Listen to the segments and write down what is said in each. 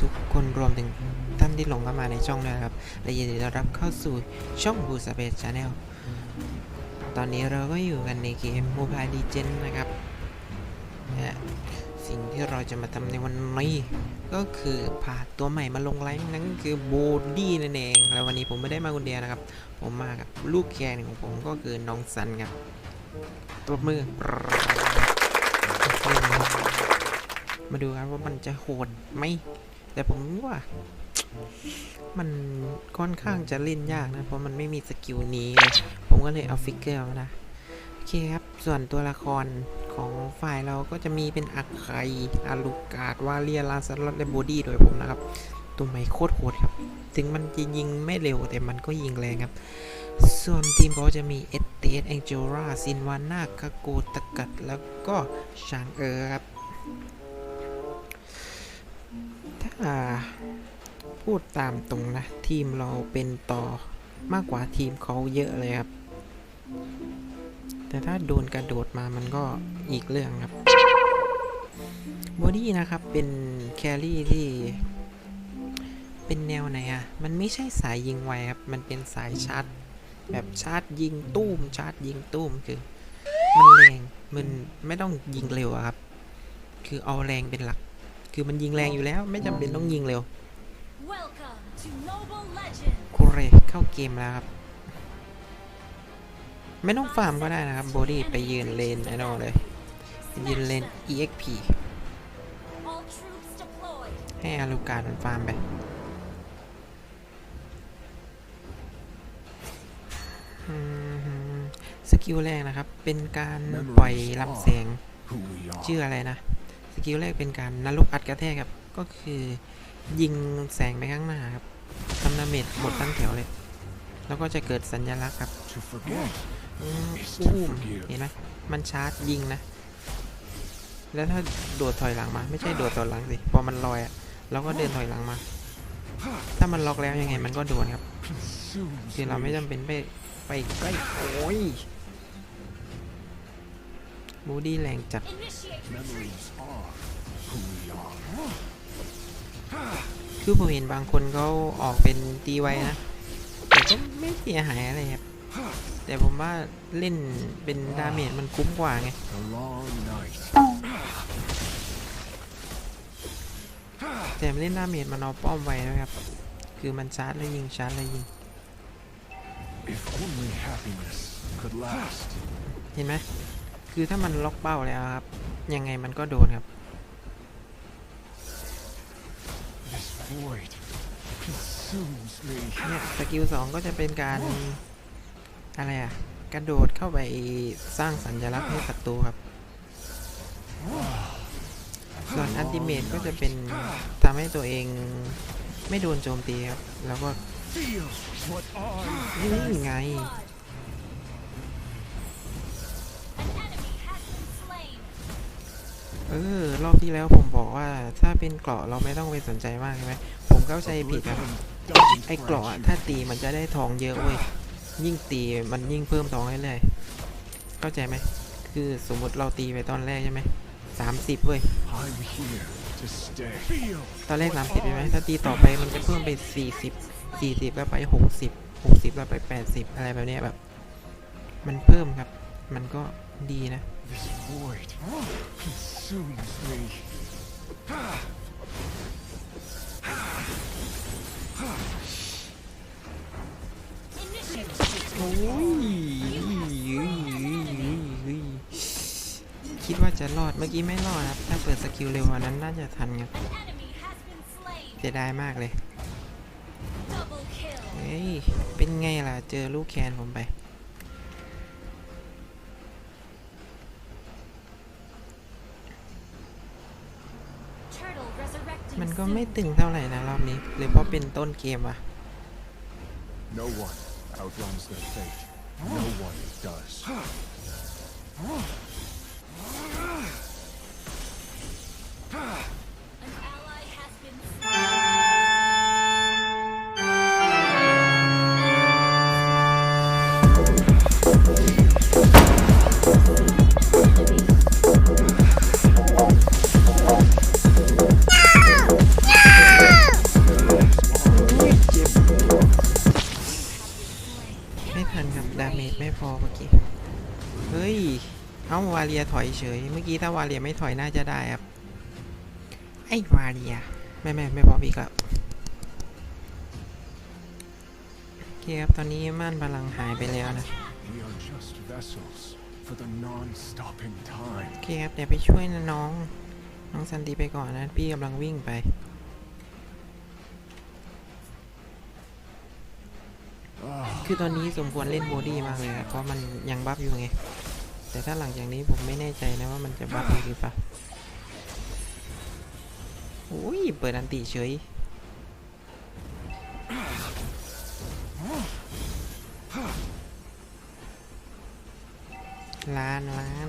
ทุกคนรวมถึงท่านที่หลงเข้ามาในช่องด้วยนะครับ และยินดีต้อนรับเข้าสู่ช่องบูสเปซชาแนลตอนนี้เราก็อยู่กันในเกม Mobile Legends นะครับและสิ่งที่เราจะมาทำในวันนี้ก็คือพาตัวใหม่มาลงไลฟ์นั่นก็คือโบดี้นั่นเอง แล้ววันนี้ผมไม่ได้มาคนเดียวนะครับ ผมมากับลูกแกนของผมก็คือน้องซันครับตัวมือ มาดูครับว่ามันจะโหดไหม แต่ผมว่า มันค่อนข้างจะเล่นยากนะ เพราะมันไม่มีสกิลนี้เลยผมก็เลยเอาฟิกเกอร์มานะโอเคครับ ส่วนตัวละครของฝ่ายเราก็จะมีเป็นอักไคอาลูกาดวาเลียลาสลอตและโบดี้โดยผมนะครับ ตัวใหม่โคตรโหดครับ ถึงมันจะยิงไม่เร็วแต่มันก็ยิงแรงครับ ส่วนทีมเขาจะมีเอสเตสแองเจลราซินวานาคาโกตะกัดแล้วก็ชางเออร์ครับ พูดตามตรงนะ ทีมเราเป็นต่อมากกว่าทีมเขาเยอะเลยครับ แต่ถ้าโดนกระโดดมามันก็อีกเรื่องครับบอดี้นะครับเป็นแครี่ที่ เป็นแนวไหนอะมันไม่ใช่สายยิงไวครับ มันเป็นสายชาร์จแบบชาร์จยิงตุ้มชาร์จยิงตุ้มคือ มันแรงมันไม่ต้องยิงเร็วครับ คือเอาแรงเป็นหลัก คือมันยิงแรงอยู่แล้ว ไม่จำเป็นต้องยิงเร็ว Welcome to Mobile Legends! คูเรเข้าเกมแล้วครับ ไม่ต้องฟาร์มก็ได้นะครับโบดี้ไปยืนเลนไอ้นอเลยไปยืนเลน EXP All troops deployed! ให้อาลูการมันฟาร์มไปอืมสกิลแรกนะครับ เป็นการปล่อยลำแสง who we are. ชื่ออะไรนะส กิลแรกเป็นการนรกอัดกระแทกครับ ก็คือยิงแสงไปข้างหน้าครับทำดาเมจหมดทั้งแถวเลย แล้วก็จะเกิดสัญลักษณ์ครับ To forget อืม is อุ้ to ม forgive. เห็นไหมมันชาร์จยิงนะ แล้วถ้าโดดถอยหลังมา ไม่ใช่โดดถอยหลังสิ พอมันลอยอะเราก็เดินถอยหลังมา ถ้ามันล็อกแล้วยังไงมันก็โดนครับ Consumes คือเราไม่ me. จำเป็นไปไปใกล้โอ้ย บูดี้แรงจัด Initiate Memories are who we are. คือผมเห็นบางคนเขาออกเป็นตีไว้นะ แต่ก็ไม่เสียหายอะไรครับ แต่ผมว่าเล่นเป็นดาเมจมันคุ้มกว่าไง The long night. แต่เล่นดาเมจมันเอาป้อมไว้นะครับ คือมันชาร์จแล้วยิงชาร์จแล้วยิง If only happiness could last. เห็นไหม คือถ้ามันล็อกเป้าแล้วครับ ยังไงมันก็โดนครับ This void consumes me. เนี่ยสกิลสองก็จะเป็นการ อะไรอะกระโดดเข้าไปสร้างสัญลักษณ์ให้ศัตรูครับ ส่วนอัลติเมทก็จะเป็นทำให้ตัวเองไม่โดนโจมตีครับ แล้วก็ Feel what I นี่ไง เออ รอบที่แล้วผมบอกว่าถ้าเป็นเกราะเราไม่ต้องไปสนใจมากใช่ไหมผมเข้าใจผิดครับไอ้เกราะ grant อะถ้าตีมันจะได้ทองเยอะเว้ยยิ่งตีมันยิ่งเพิ่มทองเรื่อยเข้าใจไหมคือสมมติเราตีไปตอนแรกใช่ไหมสามสิบเว้ยตอนแรกสามสิบใช่ไหมถ้าตีต่อไปมันจะเพิ่มไปสี่สิบสี่สิบแล้วไปหกสิบหกสิบแล้วไปแปดสิบอะไรแบบเนี้ยแบบ มันเพิ่มครับ มันก็ดีนะ this void consumes me. โอ้ยคิดว่าจะรอดเมื่อกี้ไม่รอดครับ ถ้าเปิดสกิลเร็วกว่านั้นน่าจะทันครับ An enemy has been slain! เสียดายมากเลย Double kill! เฮ้ย เป็นไงล่ะ เจอลูกแคนผมไป มันก็ไม่ตึงเท่าไหร่นะรอบนี้ หรือเพราะเป็นต้นเกมอะ No one outruns their fate. No one does. เอ้าวาเลียถอยเฉย เมื่อกี้ถ้าวาเลียไม่ถอยน่าจะได้ครับ ไอ้วาเลีย ไม่ไม่ไม่พออีกแล้วโอเคครับ ตอนนี้ม่านพลังหายไปแล้วนะ โอเคครับ เดี๋ยวไปช่วยนะน้อง น้องซันดีไปก่อนนะ พี่กำลังวิ่งไป Ah, คือตอนนี้สมควรเล่นโบดี้มากเลยครับเพราะมันยังบัฟอยู่ไง แต่ถ้าหลังจากนี้ผมไม่แน่ใจนะว่ามันจะบัฟอีกหรือเปล่าโอ้ยเปิดอันติเฉยล้านล้าน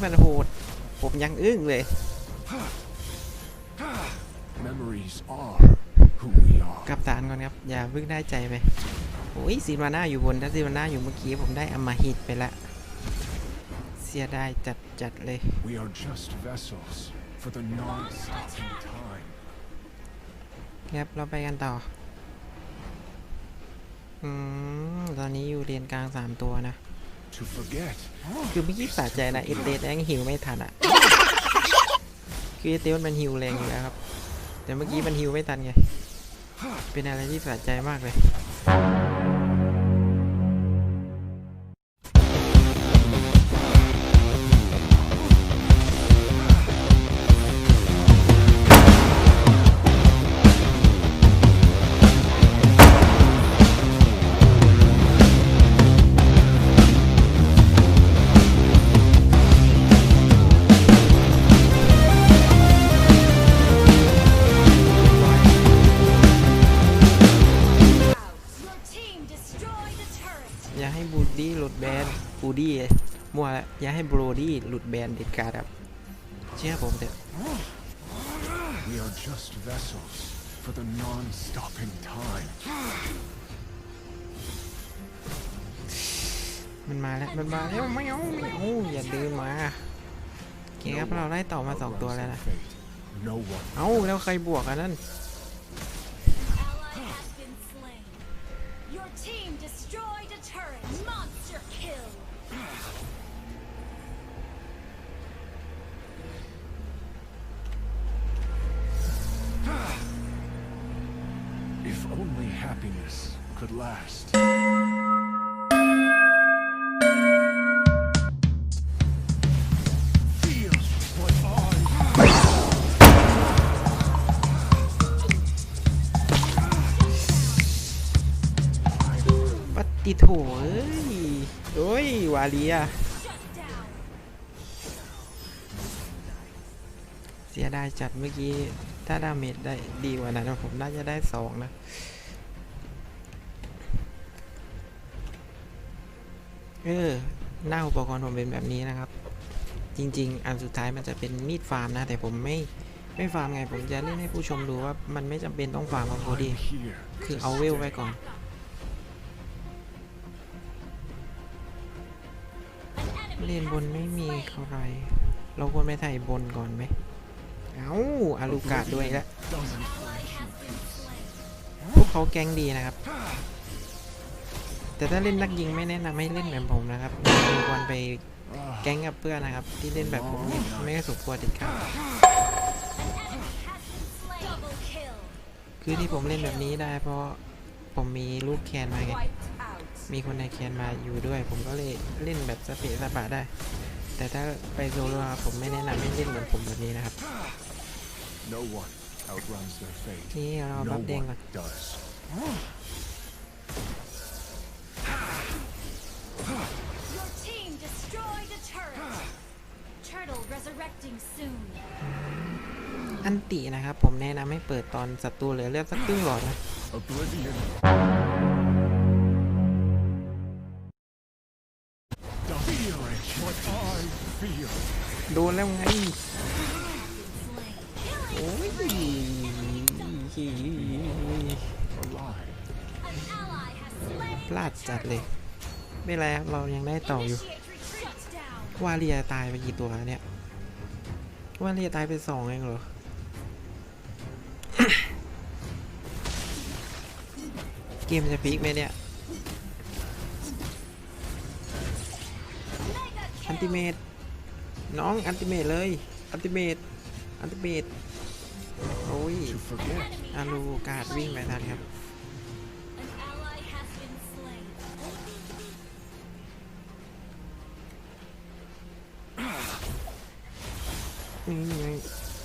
แล้วโบดี้มันโหด ผมยังอึ้งเลย Memories are who we are. กลับฐานก่อนครับ อย่าเพิ่งได้ใจไปโอ้ยซีวาน่าอยู่บนถ้าซีวาน่าอยู่เมื่อกี้ผมได้อมหิตไปละ เสียดายจัดจัดๆเลย We are just vessels for the non-stopping time. ครับเราไปกันต่อ อืม ตอนนี้อยู่เรียนกลางสามตัวนะ To forget คือเมื่อกี้สะใจนะเอเดสยังหิวไม่ทันอะคือเอเดสมันหิวแรงอยู่แล้วครับ แต่เมื่อกี้มันหิวไม่ทันไง เป็นอะไรที่สะใจมากเลย ดี้มั่วละอย่าให้บรดี้หลุดแบนเด็ดขาดครับเชื่อผมเถอะ we are just vessels for the non-stopping time. มันมาแล้วมันมาแล้วไม่เอาไม่เอาอย่าเดินมาโอเคครับเราไล่ต่อมาสองตัวแล้วนะ Fate. No one เอ้าแล้วใครบวกอันนั้น only happiness could last. ปฏิโถเอ้ยโอ้ยวาเลียเสียดายจัดเมื่อกี้ ถ้าดาเมจได้ดีกว่านั้นผมน่าจะได้สองนะเออหน้าอุปกรณ์ผมเป็นแบบนี้นะครับ จริง ๆ อันสุดท้ายมันจะเป็นมีดฟาร์มนะ แต่ผมไม่ไม่ฟาร์มไง ผมจะเล่นให้ผู้ชมดูว่ามันไม่จำเป็นต้องฟาร์มเอาโบดี้คือเอาเวลไว้ก่อนเล่นบนไม่มี slain. ใครเราควรไปถ่บนก่อนไหม เอาอาลูกาดด้วยแล้วพวกเขาแก๊งดีนะครับ แต่ถ้าเล่นนักยิงไม่แนะนำให้เล่นแบบผมนะครับควรไปแก๊งกับเพื่อนนะครับ ที่เล่นแบบผมไม่สมควรเด็ดขาดคือที่ผมเล่นแบบนี้ได้ เพราะผมมีลูกแคนมาไงมีคนในแคนมาอยู่ด้วย ผมก็เลยเล่นแบบสเปะสปะได้ แต่ถ้าไปโซโล่ครับผมไม่แนะนำให้เล่นเหมือนผมแบบนี้นะครับ no one outruns their fate. นี่เรา No บัฟแดง one ก่อน does. Your team destroyed a turret. Turtle resurrecting soon. อันตินะครับ ผมแนะนำให้เปิดตอนศัตรูเหลือเลือดสักครึ่งหลอดนะ Oblivion. Feel it, what I feel. โดนแล้วไง พลาดจัดเลย ไม่ไรครับเรายังได้ต่ออยู่ วาเลียตายไปกี่ตัวเนี่ย วาเลียตายไปสองเองเหรอเกมจะพลิกไหมเนี่ย อันติเมตน้องอันติเมตเลย อันติเมตอันติเมต อ้ย To forget. Enemy อา has รู been กาดวิ่งไป slain. ทันครับ An ally has been slain. นี่ไง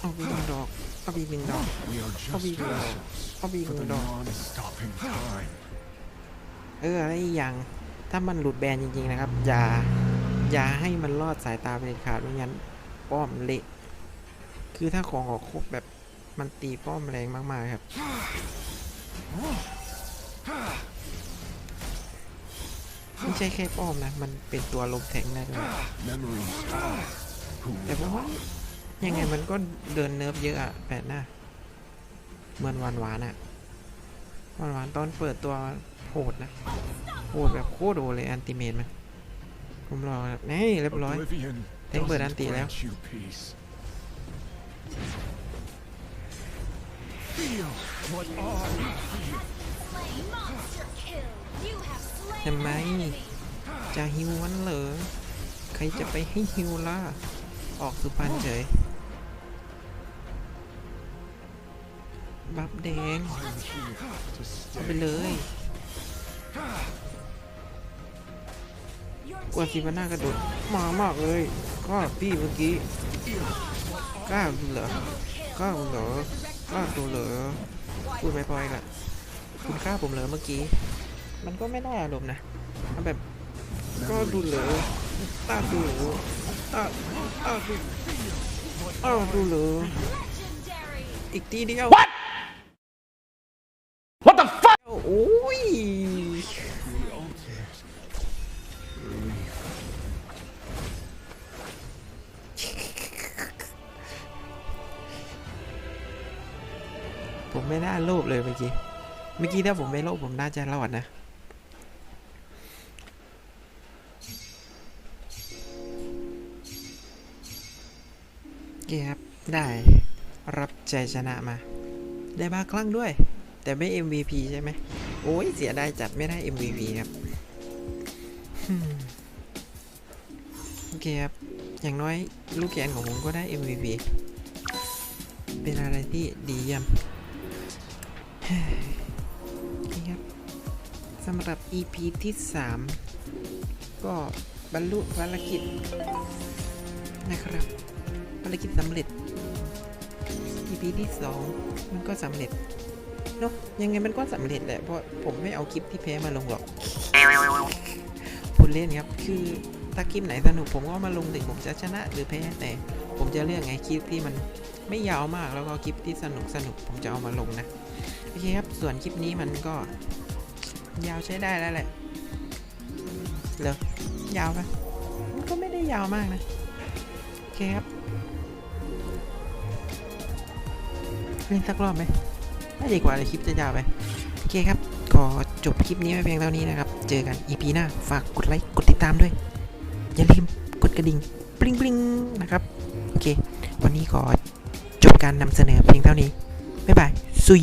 เอาไปหนึ่งดอกเอาไปหนึ่งดอก We are I'll be just good. vessels เอาไปห for นึ่ the งดอก non-stopping time. เอออะไรอีกอย่างถ้ามันหลุดแบนจริงๆนะครับ อย่า อย่าให้มันรอดสายตาไปเด็ดขาดไม่งั้นป้อมเละ คือถ้าของออกครบแบบ มันตีป้อมแรงมากๆครับไม่ใช่แค่ป้อมนะ มันเป็นตัวลมแทงได้ด้วยแต่ผมว่ายังไงมันก็เดินเนิร์ฟเยอะอะแปดหน้าเหมือนหวานวานอะหวานวานๆตอนเปิดตัวโหดนะโหดแบบโคตรโหดเลยอันติเมตมันผมรอครับนี่เรียบร้อย Oblivion Tiếng vừa doesn't đan tỉ léo. grant you peace. Feel what ทำไม an enemy. จะฮิวมันเหรอ ใครจะไปให้ฮิวล่ะ ออกสุพรรณเฉย บัฟแดง I'm here to เอาไป stay. เลย Your กว่า team สิบหน้ากระโดด destroyed มามากเลยก็พี่เมื่อกี้กล้าเหรอ กล้าเหรอ ก้าตัวเหรอพูดไปพลอยกละคุณฆ่าผมเหรอเมื่อกี้ มันก็ไม่ได้อารมณ์นะมันแบบก็ดูเหรอตาดูเหรอตาตาดูอ้าวดูเหรออีกทีเดียว เมื่อกี้ถ้าผมไม่โลภผมน่าจะรอดนะ โอเคครับ ได้รับใจชนะมา ได้บาคลั่งด้วย แต่ไม่ MVP ใช่ไหม โอ้ยเสียดายจัดไม่ได้ MVP ครับโอเคครับ อย่างน้อยลูกแกนของผมก็ได้ MVP เป็นอะไรที่ดีเยี่ยมำหรับ EP ที่ 3 ก็บรรลุภารกิจนะครับ ภารกิจสำเร็จ EP ที่ 2 มันก็สำเร็จเนาะยังไงมันก็สำเร็จแหละ เพราะผมไม่เอาคลิปที่แพ้มาลงหรอกพูดเล่นครับ คือถ้าคลิปไหนสนุกผมก็มาลงถึงผมจะชนะหรือแพ้แต่ผมจะเลือกไงคลิปที่มันไม่ยาวมากแล้วก็คลิปที่สนุกสนุกผมจะเอามาลงนะ โอเคครับ ส่วนคลิปนี้มันก็ ยาวใช้ได้แล้วแหละเหรอยาวปะมันก็ไม่ได้ยาวมากนะ โอเคครับเล่นสักรอบไหมน่าดีกว่าเลยคลิปจะยาวไป โอเคครับ ขอจบคลิปนี้ไว้เพียงเท่านี้นะครับ เจอกัน EP หน้า ฝากกดไลค์ กดติดตามด้วย อย่าลืมกดกระดิ่ง ปริ้งปริ้งนะครับ โอเค วันนี้ขอจบการนำเสนอเพียงเท่านี้ บ๊ายบายซุย